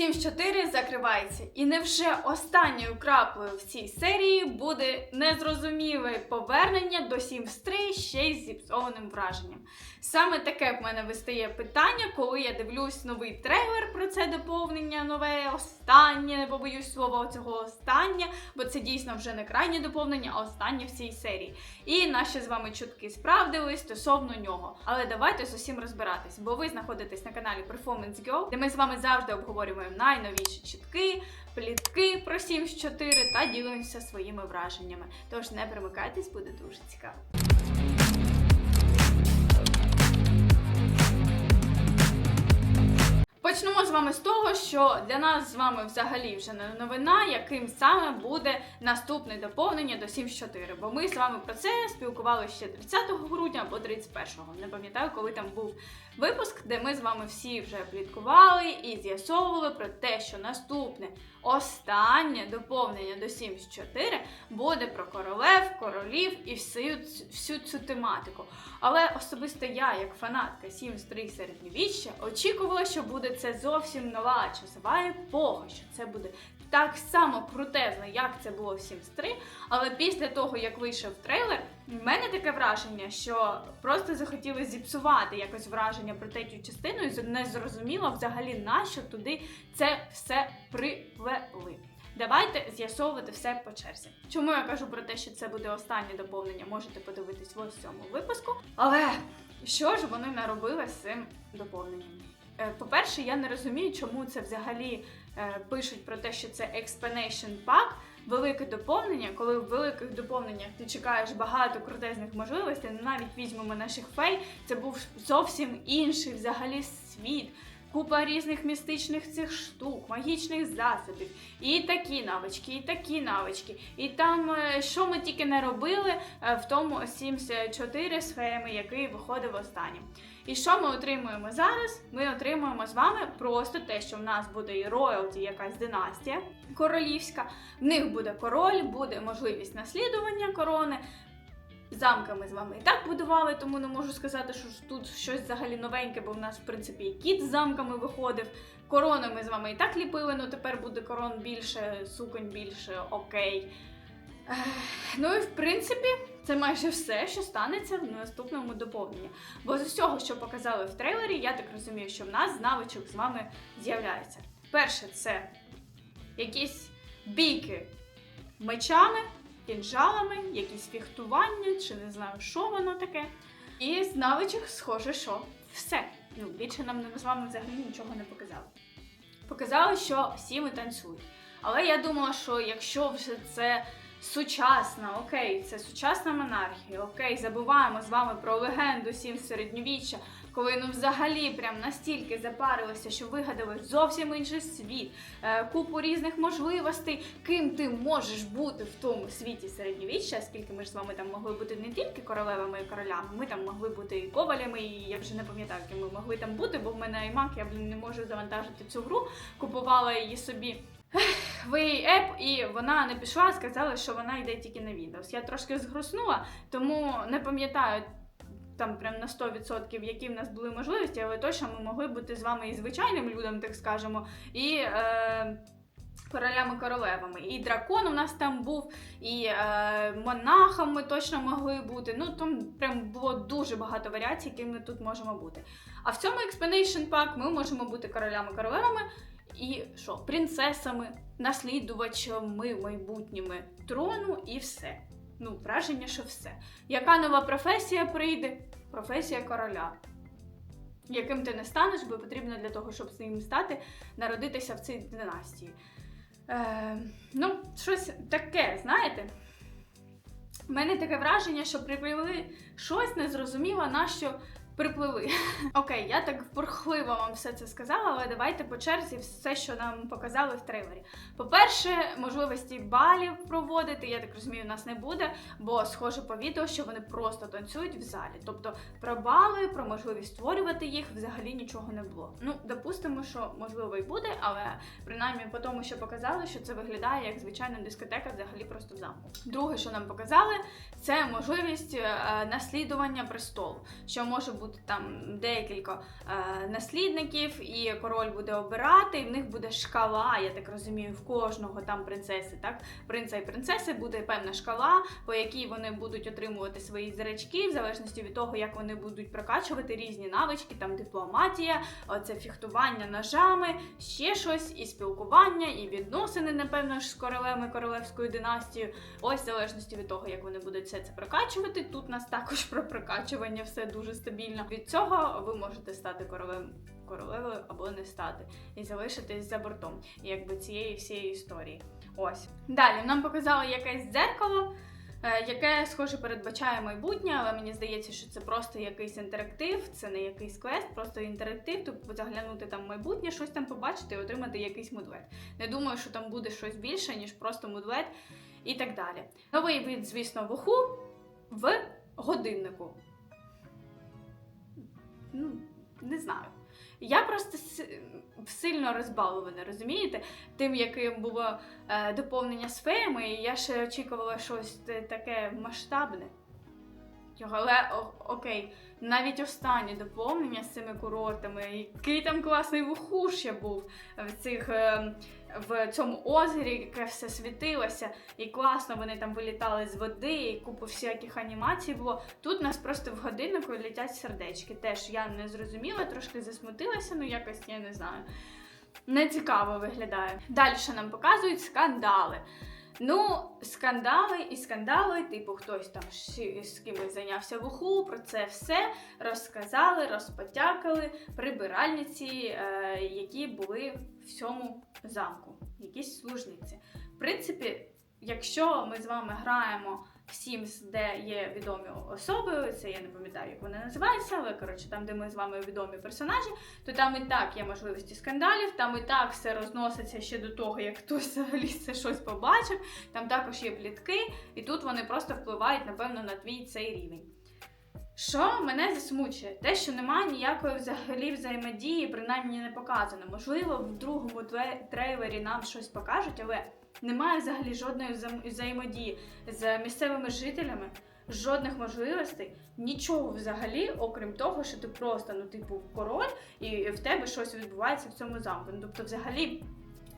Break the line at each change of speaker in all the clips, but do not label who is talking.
7 з 4 закривається. І невже останньою краплею в цій серії буде незрозуміле повернення до Sims 3 ще й з зіпсованим враженням. Саме таке в мене вистає питання, коли я дивлюсь новий трейлер про це доповнення, нове останнє, не побоюсь слова цього останнє, бо це дійсно вже не крайнє доповнення, а останнє в цій серії. І наші з вами чутки справдились стосовно нього. Але давайте з усім розбиратись, бо ви знаходитесь на каналі Performance Go, де ми з вами завжди обговорюємо найновіші чітки, плітки про Sims 4 та ділимося своїми враженнями. Тож не примикайтесь, буде дуже цікаво. Почнемо з вами з того, що для нас з вами взагалі вже не новина, яким саме буде наступне доповнення до 7.4. Бо ми з вами про це спілкувалися ще 30 грудня або 31-го. Не пам'ятаю, коли там був випуск, де ми з вами всі вже пліткували і з'ясовували про те, що наступне останнє доповнення до 7.4 буде про королев, королів і всю, всю цю тематику. Але особисто я, як фанатка Sims 3 середньовіччя, очікувала, що буде це зовсім нова часова епоха, що це буде так само крутезно, як це було в Sims 3. Але після того, як вийшов трейлер, в мене таке враження, що просто захотіли зіпсувати якось враження про третю частину, і не зрозуміло взагалі на що туди це все привели. Давайте з'ясовувати все по черзі. Чому я кажу про те, що це буде останнє доповнення, можете подивитись в ось цьому випуску. Але що ж вони наробили з цим доповненням? Е, По-перше, я не розумію, чому це взагалі пишуть про те, що це Explanation Pack, велике доповнення, коли в великих доповненнях ти чекаєш багато крутезних можливостей, ну, навіть візьмемо наших фей, це був зовсім інший взагалі світ. Купа різних містичних цих штук, магічних засобів, і такі навички, і такі навички. І там, е, що ми тільки не робили е, в тому Sims 4 схеми, який виходив останнім. І що ми отримуємо зараз? Ми отримуємо з вами просто те, що в нас буде і роялті, якась династія королівська. В них буде король, буде можливість наслідування корони. Замки ми з вами і так будували, тому не можу сказати, що тут щось взагалі новеньке, бо в нас, в принципі, і кіт з замками виходив. Корони ми з вами і так ліпили, ну тепер буде корон більше, суконь більше, окей. Ну і в принципі, це майже все, що станеться в наступному доповненні. Бо з усього, що показали в трейлері, я так розумію, що в нас з навичок з вами з'являється. Перше, це якісь бійки мечами, кінжалами, якісь фехтування, чи не знаю, що воно таке. І з навичок, схоже, що все. Ну, більше нам з вами взагалі нічого не показали. Показали, що всі ми танцюють. Але я думала, що якщо вже це сучасна, окей, це сучасна монархія, окей, забуваємо з вами про легенду сім середньовіччя, коли ну взагалі прям настільки запарилися, що вигадали зовсім інший світ, е, купу різних можливостей, ким ти можеш бути в тому світі середньовіччя, оскільки ми ж з вами там могли бути не тільки королевами і королями, ми там могли бути і ковалями, і я вже не пам'ятаю, ким ми могли там бути, бо в мене iMac, я блін не можу завантажити цю гру, купувала її собі в еп, і вона не пішла, сказала, що вона йде тільки на Windows. Я трошки згруснула, тому не пам'ятаю там прям на 100%, які в нас були можливості, але точно ми могли бути з вами і звичайним людям, так скажемо, і. Е- Королями-королевами. І дракон у нас там був, і е, монахом ми точно могли бути. Ну там прям було дуже багато варіацій, якими ми тут можемо бути. А в цьому Explanation Pack ми можемо бути королями-королевами, і що, принцесами, наслідувачами майбутніми трону і все. Ну, враження, що все. Яка нова професія прийде? Професія короля. Яким ти не станеш, бо потрібно для того, щоб з ним стати, народитися в цій династії. Е, ну, щось таке, знаєте? У мене таке враження, що приплили щось незрозуміло, на що припливли. Окей, я так бурхливо вам все це сказала, але давайте по черзі все, що нам показали в трейлері. По-перше, можливості балів проводити, я так розумію, у нас не буде, бо схоже по відео, що вони просто танцюють в залі. Тобто про бали, про можливість створювати їх взагалі нічого не було. Ну, допустимо, що можливо і буде, але принаймні по тому, що показали, що це виглядає як звичайна дискотека, взагалі просто в замку. Друге, що нам показали, це можливість е, наслідування престолу, що може бути буде там декілька е, наслідників, і король буде обирати, і в них буде шкала, я так розумію, в кожного там принцеси, так? Принца і принцеси буде певна шкала, по якій вони будуть отримувати свої зрачки, в залежності від того, як вони будуть прокачувати різні навички, там дипломатія, оце фехтування ножами, ще щось, і спілкування, і відносини, напевно ж, з королем і королевською династією. Ось в залежності від того, як вони будуть все це прокачувати. Тут у нас також про прокачування все дуже стабільно. Від цього ви можете стати королем. Королевою або не стати і залишитись за бортом, якби цієї всієї історії. Ось далі нам показали якесь дзеркало, е, яке, схоже, передбачає майбутнє, але мені здається, що це просто якийсь інтерактив, це не якийсь квест, просто інтерактив, тобто заглянути там майбутнє, щось там побачити і отримати якийсь мудлет. Не думаю, що там буде щось більше, ніж просто мудлет і так далі. Новий від, звісно, вуху в годиннику. Ну, не знаю. Я просто сильно розбалована, розумієте? Тим, яким було е, доповнення з феями, і я ще очікувала щось таке масштабне. Його, Але о, окей, навіть останнє доповнення з цими курортами, який там класний вухуш ще був в цих. е, в цьому озері, яке все світилося, і класно вони там вилітали з води, і купу всяких анімацій було. Тут нас просто в годиннику летять сердечки. Теж я не зрозуміла, трошки засмутилася, ну якось я не знаю. Не цікаво виглядає. Далі нам показують скандали. Ну, скандали і скандали, типу, хтось там з кимось зайнявся в уху, про це все розказали, розпотякали прибиральниці, е, які були в цьому замку, якісь служниці. В принципі, якщо ми з вами граємо Sims, де є відомі особи, це я не пам'ятаю, як вони називаються, але коротше, там, де ми з вами відомі персонажі, то там і так є можливості скандалів, там і так все розноситься ще до того, як хтось взагалі це щось побачив. Там також є плітки, і тут вони просто впливають, напевно, на твій цей рівень. Що мене засмучує? Те, що немає ніякої взагалі взаємодії, принаймні не показано. Можливо, в другому трейлері нам щось покажуть, але немає взагалі жодної взаємодії з місцевими жителями, жодних можливостей, нічого взагалі, окрім того, що ти просто, ну, типу, король, і в тебе щось відбувається в цьому замку. Ну, тобто, взагалі.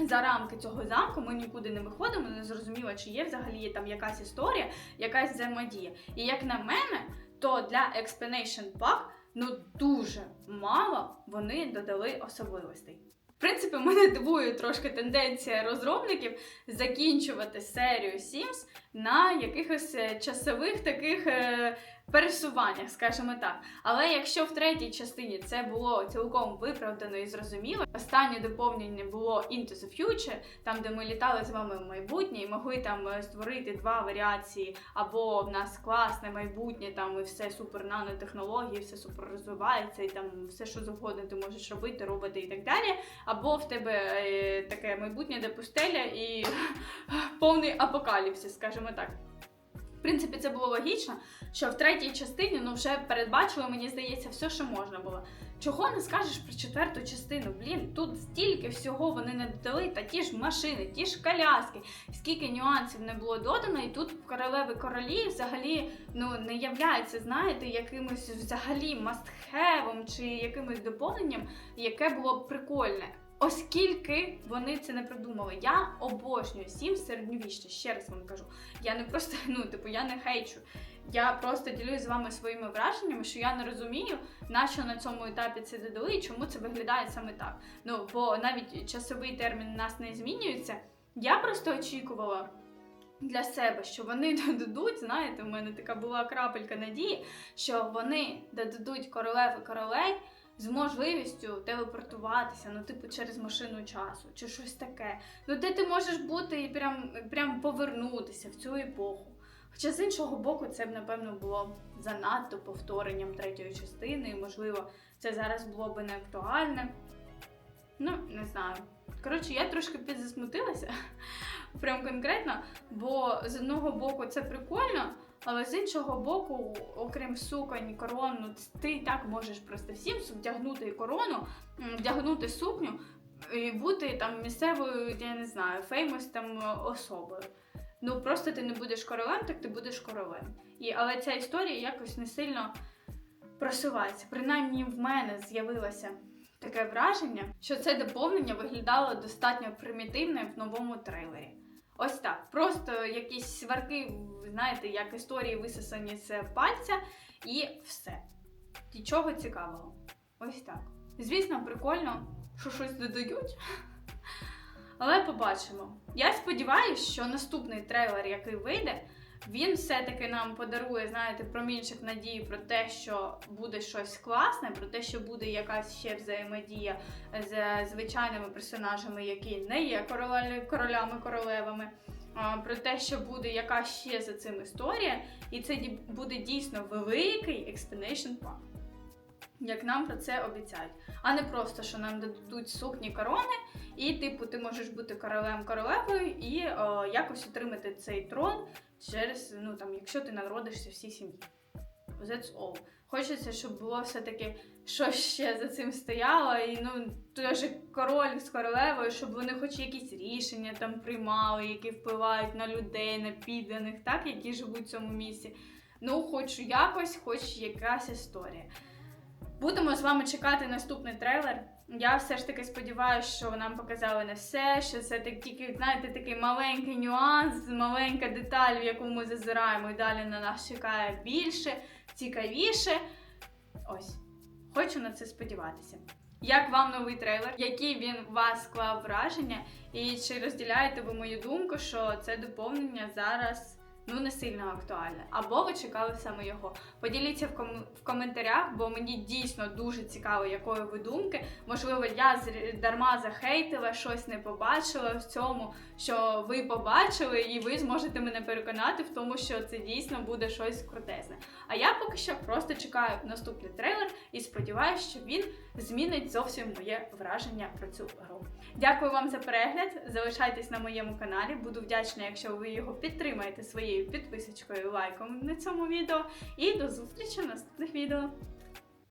За рамки цього замку ми нікуди не виходимо, не зрозуміло, чи є взагалі там якась історія, якась взаємодія. І як на мене, то для Explanation Pack ну дуже мало вони додали особливостей. В принципі, мене дивує трошки тенденція розробників закінчувати серію Sims на якихось е, часових таких е, пересуваннях, скажімо так. Але якщо в третій частині це було цілком виправдано і зрозуміло, останнє доповнення було Into the Future, там де ми літали з вами в майбутнє і могли там е, створити два варіації, або в нас класне майбутнє, там і все супер нанотехнології, все супер розвивається, і там все, що завгодно ти можеш робити, робити і так далі. Або в тебе е, таке майбутнє, де пустеля і повний апокаліпсис, скажімо так. В принципі, це було логічно, що в третій частині ну вже передбачили, мені здається, все, що можна було. Чого не скажеш про четверту частину? Блін, тут стільки всього вони не додали, та ті ж машини, ті ж коляски, скільки нюансів не було додано, і тут королеви королі взагалі ну не являється, знаєте, якимось взагалі мастхевом чи якимось доповненням, яке було б прикольне. Оскільки вони це не придумали, я обожнюю сім середньовіччя, ще раз вам кажу. Я не просто, ну, типу, я не хейчу. Я просто ділюсь з вами своїми враженнями, що я не розумію, на що на цьому етапі це додали і чому це виглядає саме так. Ну, бо навіть часовий термін у нас не змінюється. Я просто очікувала для себе, що вони додадуть, знаєте, в мене така була крапелька надії, що вони додадуть королев і королей з можливістю телепортуватися, ну, типу, через машину часу, чи щось таке. Ну, де ти можеш бути і прям, прям повернутися в цю епоху. Хоча з іншого боку, це б, напевно, було занадто повторенням третьої частини, і, можливо, це зараз було б не актуальне. Ну, не знаю. Коротше, я трошки підзасмутилася, прям конкретно, бо з одного боку це прикольно, але з іншого боку, окрім суконь, корон, ну, ти і так можеш просто всім вдягнути корону, вдягнути сукню і бути там місцевою, я не знаю, феймос там особою. Ну просто ти не будеш королем, так ти будеш королем. І, але ця історія якось не сильно просувається. Принаймні в мене з'явилося таке враження, що це доповнення виглядало достатньо примітивним в новому трейлері. Ось так. Просто якісь сварки, знаєте, як історії висосані з пальця, і все. Нічого цікавого. Ось так. Звісно, прикольно, що щось додають. Але побачимо. Я сподіваюся, що наступний трейлер, який вийде, він все-таки нам подарує, знаєте, промінчик надії про те, що буде щось класне, про те, що буде якась ще взаємодія з звичайними персонажами, які не є короля- королями, королевами. Про те, що буде якась ще за цим історія, і це буде дійсно великий explanation pack, як нам про це обіцяють. А не просто, що нам дадуть сукні корони, і, типу, ти можеш бути королем королевою і о, якось отримати цей трон через, ну там, якщо ти народишся всій сім'ї. That's all. Хочеться, щоб було все-таки щось ще за цим стояло, і ну теж король з королевою, щоб вони хоч якісь рішення там приймали, які впливають на людей, на підданих, так, які живуть в цьому місці. Ну, хоч якось, хоч якась історія. Будемо з вами чекати наступний трейлер. Я все ж таки сподіваюся, що нам показали не все, що це тільки, знаєте, такий маленький нюанс, маленька деталь, в яку ми зазираємо, і далі на нас чекає більше, цікавіше. Ось, хочу на це сподіватися. Як вам новий трейлер? Які він вас склав враження? І чи розділяєте ви мою думку, що це доповнення зараз ну не сильно актуальне? Або ви чекали саме його? Поділіться в, ком- в коментарях, бо мені дійсно дуже цікаво, якої ви думки. Можливо, я зр- дарма захейтила, щось не побачила в цьому, що ви побачили, і ви зможете мене переконати в тому, що це дійсно буде щось крутезне. А я поки що просто чекаю наступний трейлер і сподіваюся, що він змінить зовсім моє враження про цю гру. Дякую вам за перегляд. Залишайтесь на моєму каналі. Буду вдячна, якщо ви його підтримаєте підписочкою, лайком на цьому відео. І до зустрічі в наступних відео.